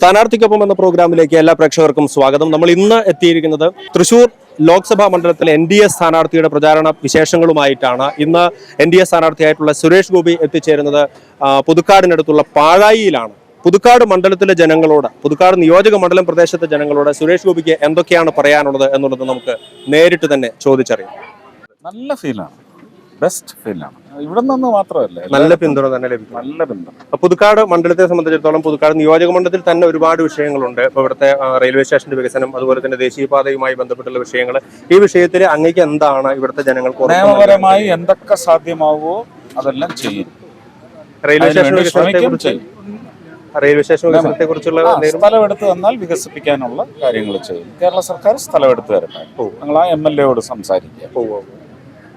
സ്ഥാനാർത്ഥിക്കൊപ്പം എന്ന പ്രോഗ്രാമിലേക്ക് എല്ലാ പ്രേക്ഷകർക്കും സ്വാഗതം. നമ്മൾ ഇന്ന് എത്തിയിരിക്കുന്നത് തൃശൂർ ലോക്സഭാ മണ്ഡലത്തിലെ എൻ ഡി എ സ്ഥാനാർത്ഥിയുടെ പ്രചാരണ വിശേഷങ്ങളുമായിട്ടാണ്. ഇന്ന് എൻ ഡി എ സ്ഥാനാർത്ഥിയായിട്ടുള്ള സുരേഷ് ഗോപി എത്തിച്ചേരുന്നത് പുതുക്കാടിനടുത്തുള്ള പാഴായിയിലാണ്. പുതുക്കാട് മണ്ഡലത്തിലെ ജനങ്ങളോട് പുതുക്കാട് നിയോജക മണ്ഡലം പ്രദേശത്തെ ജനങ്ങളോട് സുരേഷ് ഗോപിക്ക് എന്തൊക്കെയാണ് പറയാനുള്ളത് എന്നുള്ളത് നമുക്ക് നേരിട്ട് തന്നെ ചോദിച്ചറിയാം. നല്ല ഫീലാണ് ബെസ്റ്റ് ഫീലാണ് ഇവിടെ നിന്ന് മാത്രമല്ല നല്ല പിന്തുണ തന്നെ ലഭിക്കും. നല്ല പിന്തുണ. പുതുക്കാട് മണ്ഡലത്തെ സംബന്ധിച്ചിടത്തോളം പുതുക്കാട് നിയോജക മണ്ഡലത്തിൽ തന്നെ ഒരുപാട് വിഷയങ്ങളുണ്ട്. ഇപ്പൊ ഇവിടുത്തെ റെയിൽവേ സ്റ്റേഷന്റെ വികസനം അതുപോലെ തന്നെ ദേശീയപാതയുമായി ബന്ധപ്പെട്ടുള്ള വിഷയങ്ങൾ. ഈ വിഷയത്തിൽ അങ്ങേക്ക് എന്താണ് ഇവിടുത്തെ ജനങ്ങൾ നിയമപരമായി എന്തൊക്കെ സാധ്യമാവോ അതെല്ലാം ചെയ്യും. റെയിൽവേ സ്റ്റേഷൻ അതിനുവേണ്ടി വികസനത്തെ കുറിച്ച് റെയിൽവേ സ്റ്റേഷൻ വികസനത്തെ കുറിച്ചുള്ള സ്ഥലമെടുത്ത് തന്നാൽ വികസിപ്പിക്കാനുള്ള കാര്യങ്ങൾ ചെയ്യും. കേരള സർക്കാർ സ്ഥലമെടുത്ത് തരുന്നത് ഞങ്ങൾ ആ എം എൽ എയോട് സംസാരിക്കുക.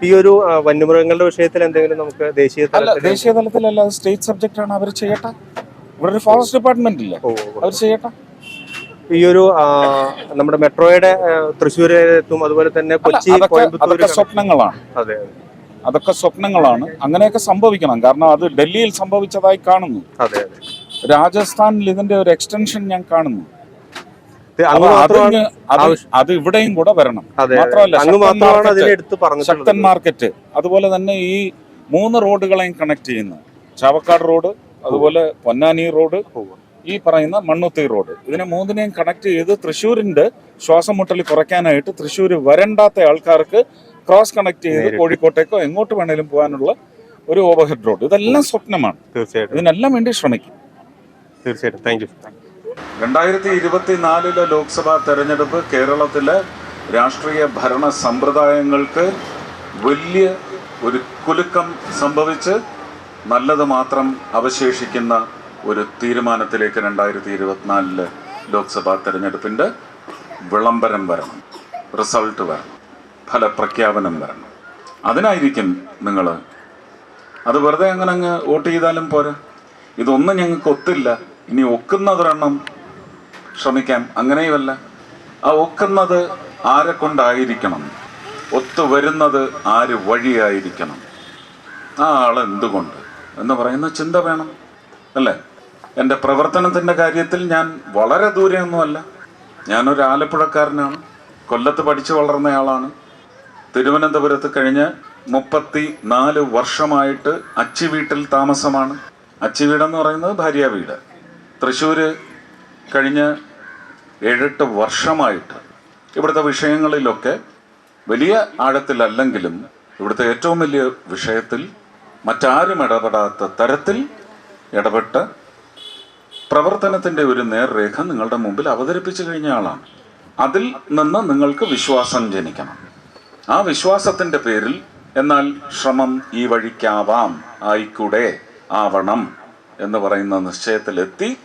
ഈ ഒരു വന്യമൃഗങ്ങളുടെ വിഷയത്തിൽ എന്തെങ്കിലും നമുക്ക് ദേശീയ തലത്തിൽ ദേശീയ തലത്തിലല്ല സ്റ്റേറ്റ് സബ്ജക്റ്റ് ആണ് അവർ ചെയ്യട്ടെ. ഇവിടെ ഒരു ഫോറസ്റ്റ് ഡിപ്പാർട്ട്മെന്റ് ഇല്ല. അവർ ചെയ്യട്ടെ. ഈ ഒരു നമ്മുടെ മെട്രോയുടെ തൃശ്ശൂരെത്തും അതുപോലെ തന്നെ കൊച്ചി കോയമ്പത്തൂർ സ്വപ്നങ്ങളാണ്. അതെ അതൊക്കെ സ്വപ്നങ്ങളാണ്. അങ്ങനെയൊക്കെ സംഭവിക്കണം. കാരണം അത് ഡൽഹിയിൽ സംഭവിച്ചതായി കാണുന്നു. രാജസ്ഥാനിൽ ഇതിന്റെ ഒരു എക്സ്റ്റൻഷൻ ഞാൻ കാണുന്നു. അത് ഇവിടെയും കൂടെ വരണം. മാത്രമല്ല ശക്തൻ മാർക്കറ്റ് അതുപോലെ തന്നെ ഈ മൂന്ന് റോഡുകളെയും കണക്ട് ചെയ്യുന്ന. ചാവക്കാട് റോഡ് അതുപോലെ പൊന്നാനി റോഡ് ഈ പറയുന്ന മണ്ണുത്തി റോഡ്. ഇതിനെ മൂന്നിനെയും കണക്ട് ചെയ്ത് തൃശ്ശൂരിന്റെ ശ്വാസം മുട്ടൽ കുറയ്ക്കാനായിട്ട് തൃശ്ശൂർ വരണ്ടാത്ത ആൾക്കാർക്ക് ക്രോസ് കണക്ട് ചെയ്ത് കോഴിക്കോട്ടേക്കോ എങ്ങോട്ട് വേണേലും പോകാനുള്ള ഒരു ഓവർഹെഡ് റോഡ് ഇതെല്ലാം സ്വപ്നമാണ്. തീർച്ചയായിട്ടും. ഇതിനെല്ലാം വേണ്ടി ശ്രമിക്കും. തീർച്ചയായിട്ടും. താങ്ക് യു രണ്ടായിരത്തി ഇരുപത്തിനാലിലെ ലോക്സഭാ തെരഞ്ഞെടുപ്പ് കേരളത്തിലെ രാഷ്ട്രീയ ഭരണ സമ്പ്രദായങ്ങൾക്ക് വലിയ ഒരു കുലുക്കം സംഭവിച്ച് നല്ലത് മാത്രം അവശേഷിക്കുന്ന ഒരു തീരുമാനത്തിലേക്ക് രണ്ടായിരത്തി ഇരുപത്തിനാലിലെ ലോക്സഭാ തെരഞ്ഞെടുപ്പിന്റെ വിളംബരം വരണം റിസൾട്ട് വരണം ഫലപ്രഖ്യാപനം വരണം. അതിനായിരിക്കും നിങ്ങൾ അത് വെറുതെ അങ്ങനെ അങ്ങ് വോട്ട് ചെയ്താലും പോരാ. ഇതൊന്നും ഞങ്ങൾക്ക് ഒത്തില്ല. ഇനി ഒക്കുന്നതൊരെണ്ണം ശ്രമിക്കാം അങ്ങനെയുമല്ല. ആ ഒക്കുന്നത് ആരെ കൊണ്ടായിരിക്കണം? ഒത്തുവരുന്നത് ആര് വഴിയായിരിക്കണം? ആ ആൾ എന്തുകൊണ്ട്? എന്ന് പറയുന്ന ചിന്ത വേണം. അല്ലേ? എന്റെ പ്രവർത്തനത്തിന്റെ കാര്യത്തിൽ ഞാൻ വളരെ ദൂരെയൊന്നുമല്ല. ഞാനൊരു ആലപ്പുഴക്കാരനാണ്. കൊല്ലത്ത് പഠിച്ചു വളർന്നയാളാണ്. തിരുവനന്തപുരത്ത് കഴിഞ്ഞ് മുപ്പത്തി നാല് വർഷമായിട്ട് അച്ചി വീട്ടിൽ താമസമാണ്. അച്ചി വീടെന്ന് പറയുന്നത് ഭാര്യ വീട്. തൃശ്ശൂര് കഴിഞ്ഞ് ഏഴെട്ട് വർഷമായിട്ട് ഇവിടുത്തെ വിഷയങ്ങളിലൊക്കെ വലിയ ആഴത്തിലല്ലെങ്കിലും ഇവിടുത്തെ ഏറ്റവും വലിയ വിഷയത്തിൽ മറ്റാരും ഇടപെടാത്ത തരത്തിൽ ഇടപെട്ട് പ്രവർത്തനത്തിന്റെ ഒരു നേർരേഖ നിങ്ങളുടെ മുമ്പിൽ അവതരിപ്പിച്ചു കഴിഞ്ഞ ആളാണ്. അതിൽ നിന്ന് നിങ്ങൾക്ക് വിശ്വാസം ജനിക്കണം. ആ വിശ്വാസത്തിന്റെ പേരിൽ എന്നാൽ ശ്രമം ഈ വഴിക്കാവാം ആയിക്കൂടെ ആവണം എന്ന് പറയുന്ന നിശ്ചയത്തിലെത്തി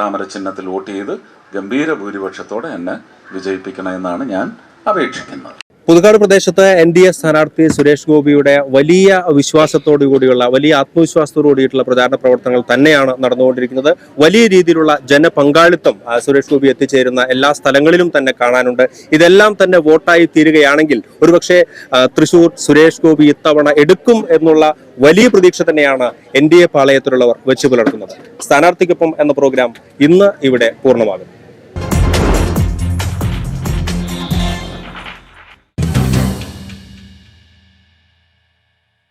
താമര ചിഹ്നത്തിൽ വോട്ട് ചെയ്ത് ഗംഭീര ഭൂരിപക്ഷത്തോടെ എന്നെ വിജയിപ്പിക്കണമെന്നാണ് ഞാൻ അപേക്ഷിക്കുന്നത്. പുതുക്കാട് പ്രദേശത്ത് എൻ ഡി എ സ്ഥാനാർത്ഥി സുരേഷ് ഗോപിയുടെ വലിയ വിശ്വാസത്തോടു കൂടിയുള്ള വലിയ ആത്മവിശ്വാസത്തോടു കൂടിയിട്ടുള്ള പ്രചാരണ പ്രവർത്തനങ്ങൾ തന്നെയാണ് നടന്നുകൊണ്ടിരിക്കുന്നത്. വലിയ രീതിയിലുള്ള ജനപങ്കാളിത്തം സുരേഷ് ഗോപി എത്തിച്ചേരുന്ന എല്ലാ സ്ഥലങ്ങളിലും തന്നെ കാണാനുണ്ട്. ഇതെല്ലാം തന്നെ വോട്ടായി തീരുകയാണെങ്കിൽ ഒരുപക്ഷെ തൃശൂർ സുരേഷ് ഗോപി ഇത്തവണ എടുക്കും എന്നുള്ള വലിയ പ്രതീക്ഷ തന്നെയാണ് എൻ ഡി എ പാളയത്തിലുള്ളവർ വെച്ചു പുലർത്തുന്നത്. സ്ഥാനാർത്ഥിക്കൊപ്പം എന്ന പ്രോഗ്രാം ഇന്ന് ഇവിടെ പൂർണമാകും.